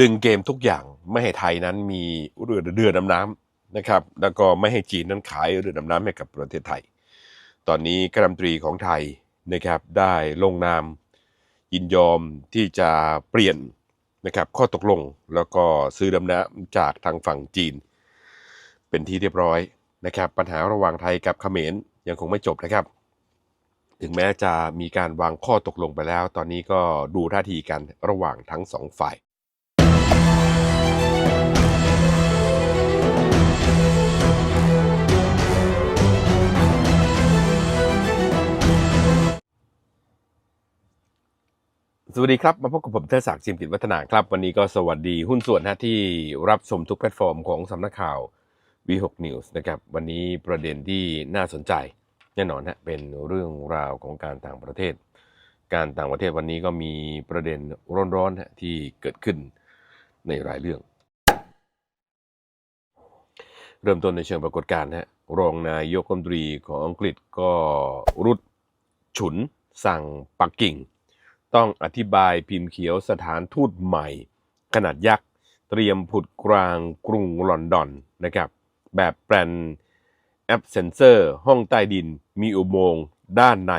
ดึงเกมทุกอย่างไม่ให้ไทยนั้นมีเรือเรือดำน้ำนะครับ แล้วก็ไม่ให้จีนนั้นขายเรือดำน้ำให้กับประเทศไทย ตอนนี้กรัฐมนตรีของไทยนะครับได้ลงนามยินยอมที่จะเปลี่ยนนะครับข้อตกลงแล้วก็ซื้อดำน้ำจากทางฝั่งจีน เป็นที่เรียบร้อยนะครับ ปัญหาระหว่างไทยกับเขมรยังคงไม่จบนะครับ ถึงแม้จะมีการวางข้อตกลงไปแล้ว ตอนนี้ก็ดูท่าทีกันระหว่างทั้งสองฝ่าย สวัสดีครับ มาพบกับผมเทศศักดิ์จิมติดวัฒนาครับ วันนี้ก็สวัสดีหุ้นส่วนนะที่รับชมทุกแพลตฟอร์มของสำนักข่าว V6 News นะครับ วันนี้ประเด็นที่น่าสนใจ แน่นอนฮะเป็นเรื่องราวของการต่างประเทศ การต่างประเทศวันนี้ก็มีประเด็นร้อนๆฮะที่เกิดขึ้นในหลายเรื่อง เริ่มต้นในเชิงปรากฏการณ์ฮะรองนายกรัฐมนตรีของอังกฤษก็รุดฉุนสั่งปักกิ่ง ต้องอธิบายพิมพ์เขียวสถานทูตใหม่ ขนาดยักษ์ เตรียมผุดกลางกรุงลอนดอนนะครับ แบบแปลนแอปเซนเซอร์ ห้องใต้ดินมีอุโมงค์ด้านใน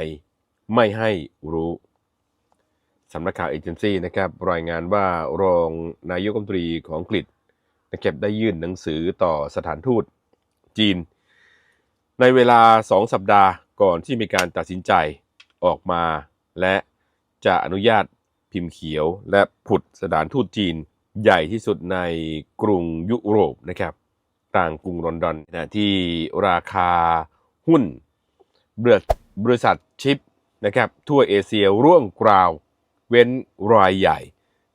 ไม่ให้รู้สำนักข่าวเอเจนซี่นะครับ รายงานว่ารองนายกรัฐมนตรีของอังกฤษนะครับได้ยื่นหนังสือต่อสถานทูตจีน ในเวลาสองสัปดาห์ก่อนที่มีการตัดสินใจออกมาและ จะอนุญาตพิมพ์เขียวและผุดสถานทูตจีนใหญ่ที่สุดในกรุงยุโรปนะครับกลางกรุงลอนดอนนะที่ราคาหุ้นบรบริษัทชิปนะครับทั่วเอเชียร่วงกราว เว้นรายใหญ่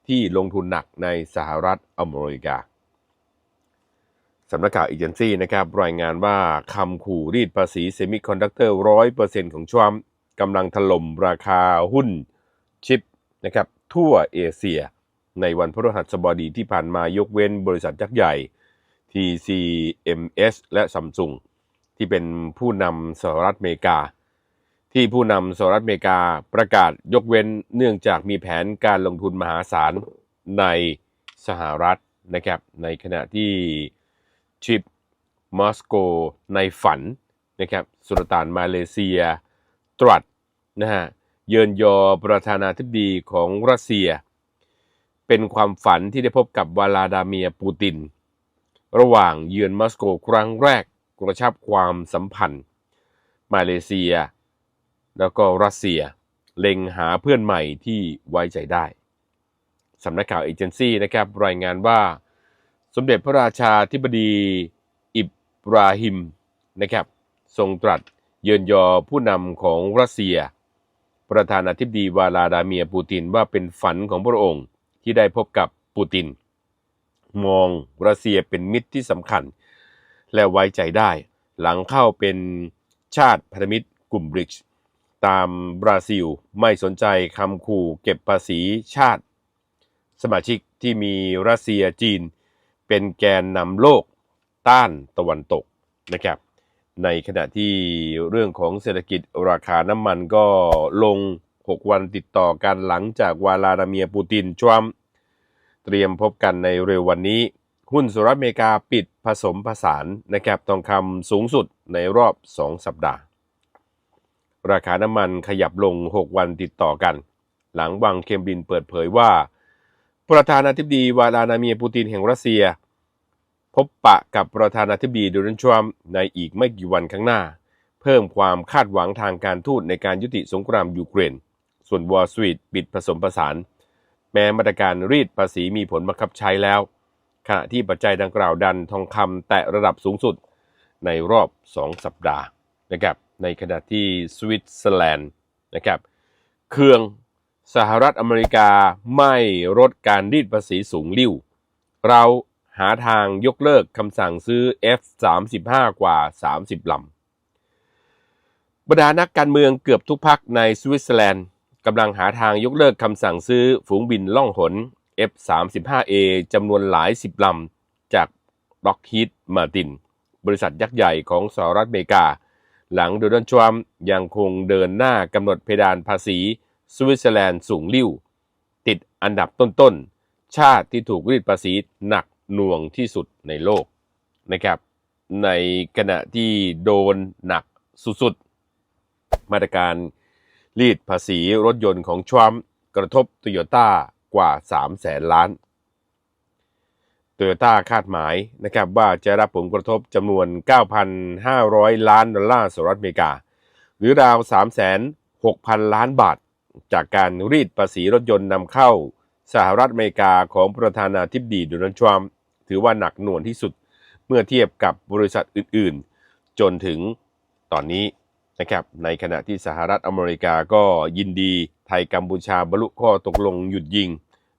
ที่ลงทุนหนักในสหรัฐอเมริกาสำนักข่าวเอเจนซี่นะครับรายงานว่าคำขู่รีดภาษีเซมิคอนดักเตอร์ร้อยเปอร์เซ็นต์ของทรัมป์กำลังถล่มราคาหุ้น ชิปนะครับทั่วเอเชีย ในวันพฤหัสบดีที่ผ่านมายกเว้นบริษัทยักษ์ใหญ่ TCMS และ Samsung ที่เป็นผู้นำสหรัฐอเมริกา ที่ผู้นำสหรัฐอเมริกาประกาศยกเว้นเนื่องจากมีแผนการลงทุนมหาศาลในสหรัฐนะครับในขณะที่ชิปมอสโกในฝันนะครับสุลต่านมาเลเซีย ตรัสนะฮะ เยินยอประธานาธิบดีของรัสเซีย เป็นความฝันที่ได้พบกับวลาดาเมียปูติน ระหว่างเยือนมอสโกครั้งแรกกระชับความสัมพันธ์ มาเลเซีย แล้วก็รัสเซีย เล็งหาเพื่อนใหม่ที่ไว้ใจได้สำนักข่าวเอเจนซี่นะครับรายงานว่า สมเด็จพระราชาธิบดีอิบราฮิมนะครับทรงตรัสเยินยอผู้นำของรัสเซีย ประธานาธิบดีวลาดาเมียปูตินว่าเป็นฝันของพระองค์ที่ได้พบกับปูติน มองรัสเซียเป็นมิตรที่สำคัญ และไว้ใจได้ หลังเข้าเป็นชาติพันธมิตรกลุ่มบริกตามบราซิลไม่สนใจคำขู่เก็บภาษีชาติ สมาชิกที่มีรัสเซียจีน เป็นแกนนำโลกต้านตะวันตกนะครับ ในขณะที่เรื่องของเศรษฐกิจราคาน้ำมันก็ลง 6 วันติดต่อกันหลังจากวลาดาเมียปูตินทรัมเตรียมพบกันในเร็ววันนี้ หุ้นสหรัฐอเมริกาปิดผสมผสานนะครับทองคำสูงสุดในรอบ 2 สัปดาห์ ราคาน้ำมันขยับลง 6 วันติดต่อกัน หลังวังเคมบินเปิดเผยว่า ประธานาธิบดีวลาดาเมียร์ปูตินแห่งรัสเซีย พบปะกับประธานาธิบดีโดนัลด์ทรัมป์ในอีกไม่กี่วันข้างหน้า เพิ่มความคาดหวังทางการทูตในการยุติสงครามยูเครน ส่วนวอลสตรีทปิดผสมผสาน แม้มาตรการรีดภาษีมีผลบังคับใช้แล้ว ขณะที่ปัจจัยดังกล่าวดันทองคำแตะระดับสูงสุดในรอบ 2 สัปดาห์นะครับในขณะที่สวิตเซอร์แลนด์นะครับเครื่องสหรัฐอเมริกาไม่ลดการรีดภาษีสูงลิ่ว เรา หาทางยกเลิกคำสั่งซื้อ F35 กว่า 30ลำบรรดานักการเมืองเกือบทุกพักในสวิตเซอร์แลนด์กำลังหาทางยกเลิกคำสั่งซื้อฝูงบินล่องหน F35A จำนวนหลายสิบลำจาก Lockheed Martin บริษัทยักษ์ใหญ่ของสหรัฐอเมริกา หลังโดนัลด์ทรัมป์ยังคงเดินหน้ากำหนดเพดานภาษีสวิตเซอร์แลนด์สูงลิ่ว ติดอันดับต้นๆ ชาติที่ถูกรีดภาษีหนัก หน่วงที่สุดในโลกนะครับ ในขณะที่โดนหนักสุดๆ มาตรการรีดภาษีรถยนต์ของทรัมป์กระทบโตโยต้ากว่า3แสนล้านโตโยต้าคาดหมายนะครับว่าจะรับผลกระทบจำนวน 9,500 ล้านดอลลาร์สหรัฐอเมริกา หรือราว 3 6 0 0 0 ล้านบาท จากการรีดภาษีรถยนต์นำเข้าสหรัฐอเมริกาของประธานาธิบดีโดนัลด์ทรัมป์ ถือว่าหนักหน่วงที่สุดเมื่อเทียบกับบริษัทอื่นๆ จนถึงตอนนี้นะครับในขณะที่สหรัฐอเมริกาก็ยินดีไทยกัมพูชาบรรลุข้อตกลงหยุดยิง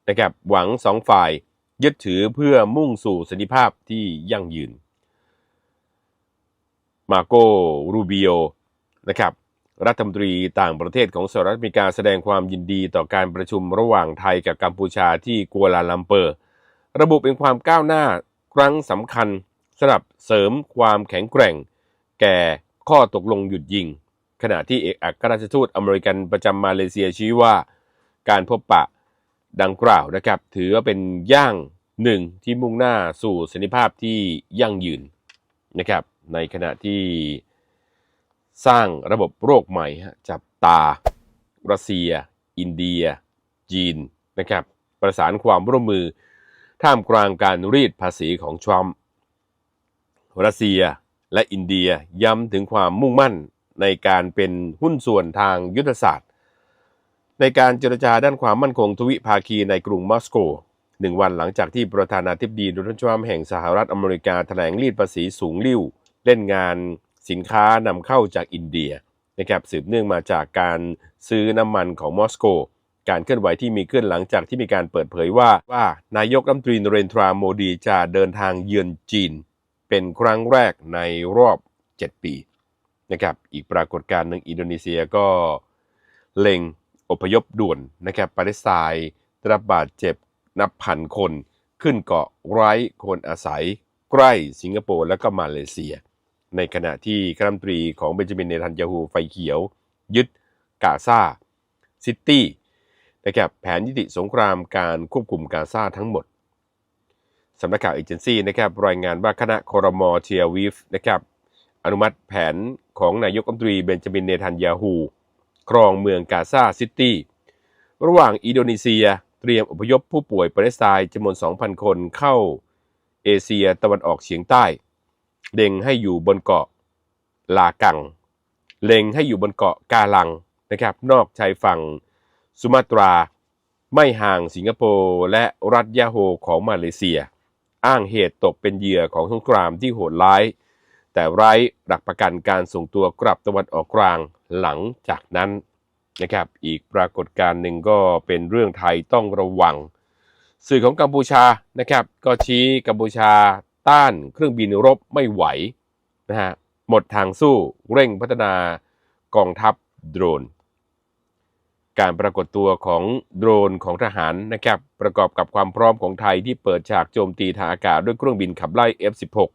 นะครับหวังสองฝ่ายยึดถือเพื่อมุ่งสู่สันติภาพที่ยั่งยืน มาโกรูบิโอนะครับรัฐมนตรีต่างประเทศของสหรัฐอเมริกาแสดงความยินดีต่อการประชุมระหว่างไทยกับกัมพูชาที่กัวลาลัมเปอร์ ระบุเป็นความก้าวหน้าครั้งสำคัญสำหรับเสริมความแข็งแกร่ง แก่ข้อตกลงหยุดยิง ขณะที่เอกอัครราชทูตอเมริกันประจำมาเลเซียชี้ว่า การพบปะดังกล่าวนะครับ ถือว่าเป็นย่างหนึ่งที่มุ่งหน้าสู่สันติภาพที่ยั่งยืนนะครับ ในขณะที่สร้างระบบโรคใหม่จับตา รัสเซีย อินเดีย จีนนะครับ ประสานความร่วมมือ ท่ามกลางการรีดภาษีของทรัมป์รัสเซียและอินเดียย้ำถึงความมุ่งมั่นในการเป็นหุ้นส่วนทางยุทธศาสตร์ ในการเจรจาด้านความมั่นคงทวิภาคีในกรุงมอสโกหนึ่งวันหลังจากที่ประธานาธิบดีโดนัลด์ทรัมป์แห่งสหรัฐอเมริกาแถลงรีดภาษีสูงลิ่วเล่นงานสินค้านำเข้าจากอินเดียนะครับสืบเนื่องมาจากการซื้อน้ำมันของมอสโก การเคลื่อนไหวที่มีขึ้นหลังจากที่มีการเปิดเผยว่าว่านายกรัฐมนตรีนเรนทราโมดีจะเดินทางเยือนจีน เป็นครั้งแรกในรอบ 7 ปีนะครับอีกปรากฏการณ์หนึ่งอินโดนีเซียก็เล็งอพยพด่วนนะครับปาเลสไตน์ได้รับบาดเจ็บนับพันคนขึ้นเกาะไร้คนอาศัย ใกล้สิงคโปร์และก็มาเลเซีย ในขณะที่คณะรัฐมนตรีของเบนจามินเนทันยาฮูไฟเขียว ยึดกาซาซิตี้ นะครับแผนยุติสงครามการควบคุมกาซาทั้งหมดสำนักข่าวเอเจนซี่นะครับรายงานว่าคณะคอรมอเทียวิฟนะครับอนุมัติแผนของนายกรัฐมนตรีเบนจามินเนทันยาฮูครองเมืองกาซาซิตี้ระหว่างอินโดนีเซียเตรียมอพยพผู้ป่วยปาเลสไตน์จำนวน 2,000 คนเข้าเอเชียตะวันออกเฉียงใต้ เล็งให้อยู่บนเกาะลากัง เล็งให้อยู่บนเกาะกาลังนะครับนอกชายฝั่ง สุมาตรา ไม่ห่างสิงคโปร์และรัฐยาโฮของมาเลเซีย อ้างเหตุตกเป็นเหยื่อของสงครามที่โหดร้าย แต่ไร้หลักประกันการส่งตัวกลับตะวันออกกลางหลังจากนั้นนะครับ อีกปรากฏการณ์หนึ่งก็เป็นเรื่องไทยต้องระวัง สื่อของกัมพูชานะครับ ก็ชี้กัมพูชาต้านเครื่องบินรบไม่ไหวนะฮะหมดทางสู้เร่งพัฒนากองทัพโดรน การปรากฏตัวของโดรนของทหารนะครับประกอบกับความพร้อมของไทยที่เปิดฉากโจมตีทางอากาศด้วยเครื่องบินขับไล่ F-16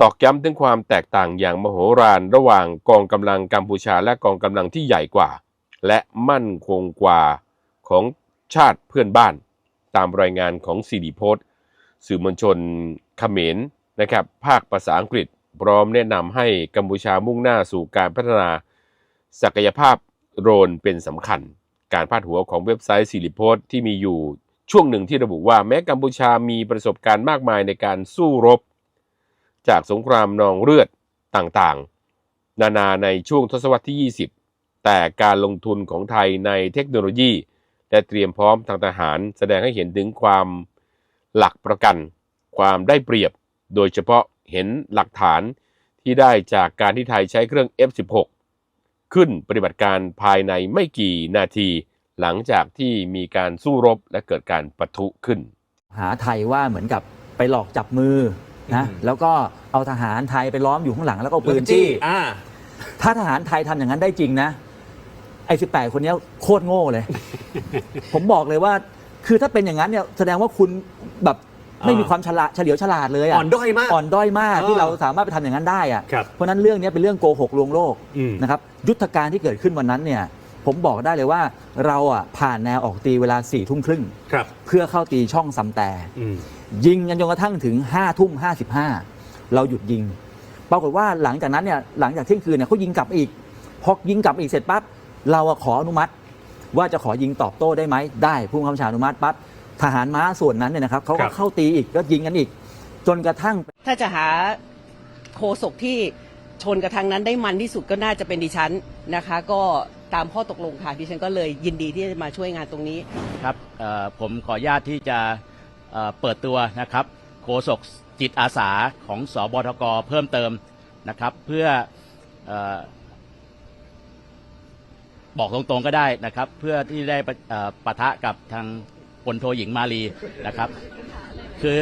ตอกย้ำถึงความแตกต่างอย่างมโหฬารระหว่างกองกำลังกัมพูชาและกองกำลังที่ใหญ่กว่า และมั่นคงกว่าของชาติเพื่อนบ้าน ตามรายงานของซีดีโพสสื่อมวลชนเขมรนะครับภาคภาษาอังกฤษ พร้อมแนะนำให้กัมพูชามุ่งหน้าสู่การพัฒนา ศักยภาพ โรนเป็นสำคัญ การพาดหัวของเว็บไซต์ซีรีโพสต์ที่มีอยู่ช่วงหนึ่งที่ระบุว่าแม้กัมพูชามีประสบการณ์มากมายในการสู้รบ จากสงครามนองเลือดต่างๆ นานาในช่วงทศวรรษที่ 20 แต่การลงทุนของไทยในเทคโนโลยี และเตรียมพร้อมทางทหาร แสดงให้เห็นถึงความหลักประกัน ความได้เปรียบ โดยเฉพาะเห็นหลักฐานที่ได้จากการที่ไทยใช้เครื่อง F16 ขึ้นปฏิบัติการภายในไม่กี่นาที หลังจากที่มีการสู้รบและเกิดการปะทุขึ้น หาไทยว่าเหมือนกับไปหลอกจับมือนะอืมแล้วก็เอาทหารไทยไปล้อมอยู่ข้างหลังแล้วก็เอาปืนจี้อ่าถ้าทหารไทยทำอย่างนั้นได้จริงนะ ไอ้สิคนเนี้ยโคตรโง่เลย ผมบอกเลยว่า คือถ้าเป็นอย่างนั้นเนี่ยแสดงว่าคุณแบบ ไม่อ่ามีมีความฉลาดเฉลียวฉลาดเลยอ่อะอนด้อยมากอ่อนด้อยมากเออที่เราสามารถไปทำอย่างนั้นได้อะครับเพราะฉะนั้นเรื่องนี้เป็นเรื่องโกหกลวงโลกอืม นะครับยุทธการที่เกิดขึ้นวันนั้นเนี่ยผมบอกได้เลยว่าเราอะผ่านแนวออกตีเวลา4ี่ทุ่มครึ่งครับเพื่อเข้าตีช่องซำแต่ อืม ยิงกันจนกระทั่งถึง5้าทุ่มห้าสิบห้าเราหยุดยิง ปรากฏว่าหลังจากนั้นเนี่ยหลังจากเที่ยงคืนเนี่ยเขายิงกลับอีก พอยิงกลับอีกเสร็จปั๊บเราอะขออนุมัติ ว่าจะขอยิงตอบโต้ได้ไหมได้ผู้บังคับบัญชาอนุมัติปั๊บ ทหารม้าส่วนนั้นเนี่ยนะครับเขาครัก็บเข้าตีอีกก็ยิงกันอีก จนกระทั่ง ถ้าจะหาโคศกที่ชนกระทางนั้นได้มันที่สุดก็น่าจะเป็นดิฉันนะคะ ก็ตามข้อตกลงค่ะดิฉันก็เลยยินดีที่จะมาช่วยงานตรงนี้ครับเอ่อผมขออนุญาตที่จะเอ่อเปิดตัวนะครับโฆษกจิตอาสาของสบทกเพิ่มเติมนะครับ เพื่อเอ่อบอกตรงๆก็ได้นะครับ เพื่อที่ได้ปะเอ่อปะทะกับทาง พลโทหญิงมาลีนะครับ คือ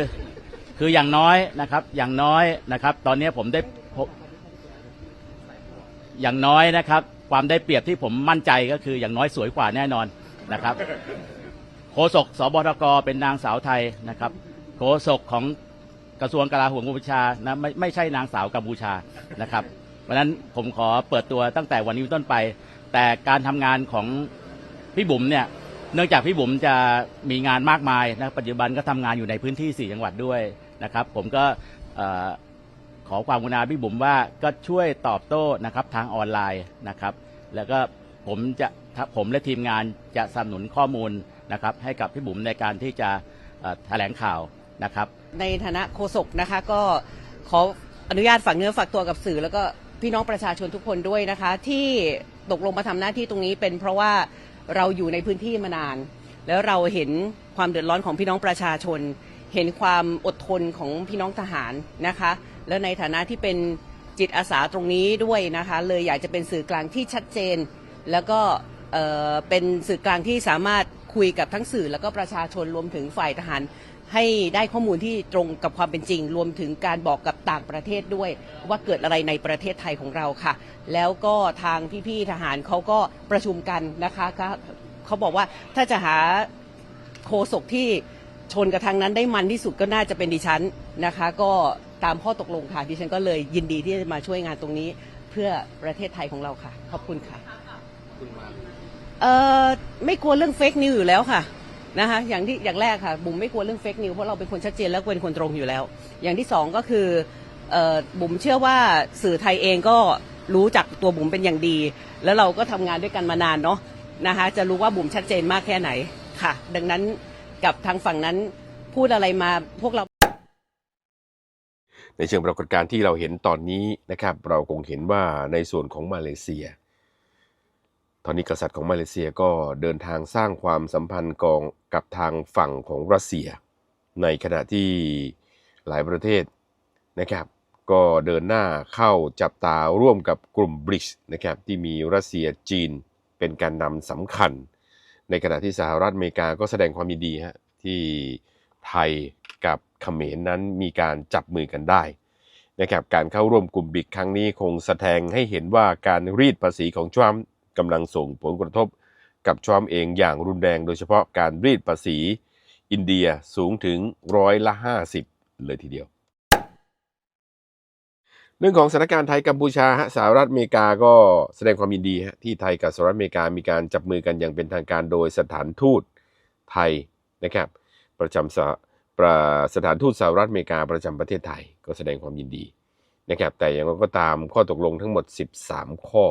คืออย่างน้อยนะครับ อย่างน้อยนะครับ ตอนนี้ผมได้พบอย่างน้อยนะครับ ความได้เปรียบที่ผมมั่นใจก็คืออย่างน้อยสวยกว่าแน่นอนนะครับ โฆษกสบทกเป็นนางสาวไทยนะครับโฆษกของกระทรวงกลาโหมกัมพูชานะไม่ไม่ใช่นางสาวกัมพูชานะครับเพราะนั้นผมขอเปิดตัวตั้งแต่วันนี้ต้นไป แต่การทำงานของพี่บุ๋มเนี่ย เนื่องจากพี่บุ๋มจะมีงานมากมายนะปัจจุบันก็ทำงานอยู่ในพื้นที่ 4 จังหวัดด้วยนะครับ ผมก็เอ่อขอความกรุณาพี่บุ๋มว่าก็ช่วยตอบโต้นะครับทางออนไลน์นะครับ แล้วก็ผมจะถ้าผมและทีมงานจะสนับสนุนข้อมูลนะครับให้กับพี่บุ๋มในการที่จะเอ่อแถลงข่าวนะครับ ในฐานะโฆษกนะคะก็ขออนุญาตฝากเนื้อฝากตัวกับสื่อ แล้วก็พี่น้องประชาชนทุกคนด้วยนะคะ ที่ตกลงมาทำหน้าที่ตรงนี้เป็นเพราะว่า เราอยู่ในพื้นที่มานาน แล้วเราเห็นความเดือดร้อนของพี่น้องประชาชน เห็นความอดทนของพี่น้องทหารนะคะ แล้วในฐานะที่เป็นจิตอาสาตรงนี้ด้วยนะคะ เลยอยากจะเป็นสื่อกลางที่ชัดเจน แล้วก็เเป็นสื่อกลางที่สามารถคุยกับทั้งสื่อแล้วก็ประชาชนรวมถึงฝ่ายทหาร ให้ได้ข้อมูลที่ตรงกับความเป็นจริง รวมถึงการบอกกับต่างประเทศด้วย ว่าเกิดอะไรในประเทศไทยของเราค่ะ แล้วก็ทางพี่ๆทหารเขาก็ประชุมกันนะคะก็เขาบอกว่าถ้าจะหาโคศกที่ชนกระทางนั้นได้มันที่สุดก็น่าจะเป็นดิฉันนะคะ ก็ตามข้อตกลงค่ะดิฉันก็เลยยินดีที่จะมาช่วยงานตรงนี้เพื่อประเทศไทยของเราค่ะ ขอบคุณค่ะเอ่อไม่กลัวเรื่องเฟกนิวอยู่แล้วค่ะ นะคะอย่างที่อย่างแรกค่ะบุ๋มไม่กลัวเรื่องเฟกนิวเพราะเราเป็นคนชัดเจนและเป็นคนตรงอยู่แล้ว อย่างที่สองก็คือเอ่อบุ๋มเชื่อว่าสื่อไทยเองก็รู้จักตัวบุ๋มเป็นอย่างดี แล้วเราก็ทำงานด้วยกันมานานเนาะนะคะจะรู้ว่าบุ๋มชัดเจนมากแค่ไหนค่ะ ดังนั้นกับทางฝั่งนั้นพูดอะไรมาพวกเรา ในเชิงปรากฏการณ์ที่เราเห็นตอนนี้นะครับ เราคงเห็นว่าในส่วนของมาเลเซีย ตอนนี้กษัตริย์ของมาเลเซียก็เดินทางสร้างความสัมพันธ์กองกับทางฝั่งของรัสเซีย ในขณะที่หลายประเทศนะครับ ก็เดินหน้าเข้าจับตาร่วมกับกลุ่มบริกนะครับที่มีรัสเซียจีนเป็นการนำสำคัญ ในขณะที่สหรัฐอเมริกาก็แสดงความยินดีฮะที่ไทยกับเขมรนั้นมีการจับมือกันได้นะครับการเข้าร่วมกลุ่มบิกครั้งนี้คงแสดงให้เห็นว่าการรีดภาษีของทรัมป์ กำลังส่งผลกระทบกับทรัมป์เองอย่างรุนแรงโดยเฉพาะการรีดภาษี อินเดียสูงถึงร้อยละ 50 เลยทีเดียว เรื่องของสถานการณ์ไทยกัมพูชาสหรัฐอเมริกาก็แสดงความยินดีที่ไทยกับสหรัฐอเมริกามีการจับมือกันอย่างเป็นทางการโดยสถานทูตไทยนะครับ ประจำสประสถานทูตสหรัฐอเมริกาประจำประเทศไทยก็แสดงความยินดีนะครับแต่อย่างไรก็ตามข้อตกลงทั้งหมด 13 ข้อ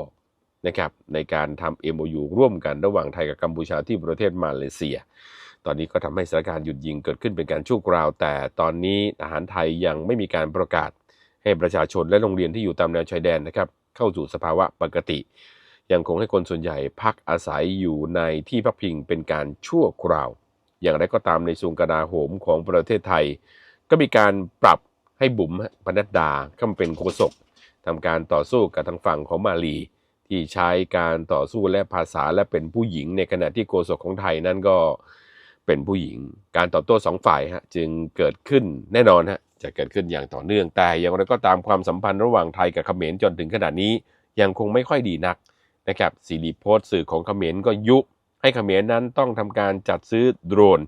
นะครับในการทำ MOU ร่วมกันระหว่างไทยกับกัมพูชาที่ประเทศมาเลเซีย ตอนนี้ก็ทำให้สถานการณ์หยุดยิงเกิดขึ้นเป็นการชั่วคราว แต่ตอนนี้ทหารไทยยังไม่มีการประกาศ ให้ประชาชนและโรงเรียนที่อยู่ตามแนวชายแดนนะครับเข้าสู่สภาวะปกติ ยังคงให้คนส่วนใหญ่พักอาศัยอยู่ในที่พักพิงเป็นการชั่วคราว อย่างไรก็ตามในส่วนกระดาโหมของประเทศไทย ก็มีการปรับให้บุ๋มปนัดดาเข้ามาเป็นโฆษกทำการต่อสู้กับทางฝั่งของมาลี ที่ใช้การต่อสู้และภาษาและเป็นผู้หญิง ในขณะที่โฆษกของไทยนั้นก็เป็นผู้หญิง การตอบโต้สองฝ่ายฮะจึงเกิดขึ้นแน่นอนฮะจะเกิดขึ้นอย่างต่อเนื่องแต่อย่างไรก็ตามความสัมพันธ์ระหว่างไทยกับเขมรจนถึงขณะนี้ยังคงไม่ค่อยดีนักนะครับซีดีโพสต์สื่อของเขมรก็ยุให้เขมรนั้นต้องทำการจัดซื้อโดรน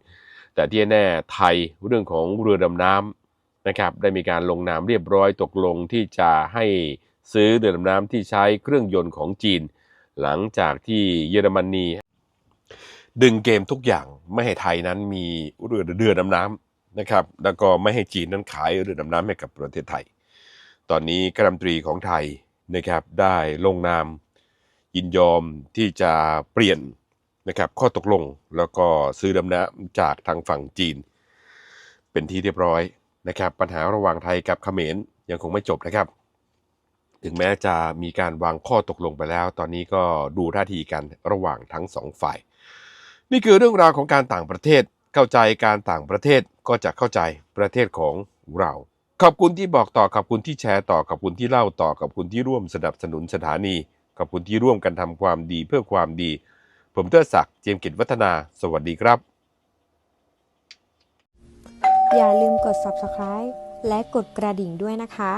แต่ที่แน่ไทยเรื่องของเรือดำน้ำนะครับได้มีการลงนามเรียบร้อยตกลงที่จะให้ ซื้อเรือดำน้ำที่ใช้เครื่องยนต์ของจีน หลังจากที่เยอรมนี ดึงเกมทุกอย่างไม่ให้ไทยนั้นมีเรือเรือดำน้ำนะครับ แล้วก็ไม่ให้จีนนั้นขายเรือดำน้ำให้กับประเทศไทย ตอนนี้กรัมนตรีของไทยนะครับได้ลงนามยินยอมที่จะเปลี่ยนนะครับข้อตกลงแล้วก็ซื้อดำน้ำจากทางฝั่งจีน เป็นที่เรียบร้อยนะครับ ปัญหาระหว่างไทยกับเขมรยังคงไม่จบนะครับ ถึงแม้จะมีการวางข้อตกลงไปแล้ว ตอนนี้ก็ดูท่าทีกันระหว่างทั้งสองฝ่าย นี่คือเรื่องราวของการต่างประเทศ เข้าใจการต่างประเทศก็จะเข้าใจประเทศของเรา ขอบคุณที่บอกต่อ ขอบคุณที่แชร์ต่อ ขอบคุณที่เล่าต่อ ขอบคุณที่ร่วมสนับสนุนสถานี ขอบคุณที่ร่วมกันทำความดีเพื่อความดี ผมเตอร์ศักดิ์เจียมกิจวัฒนา สวัสดีครับ อย่าลืมกด subscribe และกดกระดิ่งด้วยนะคะ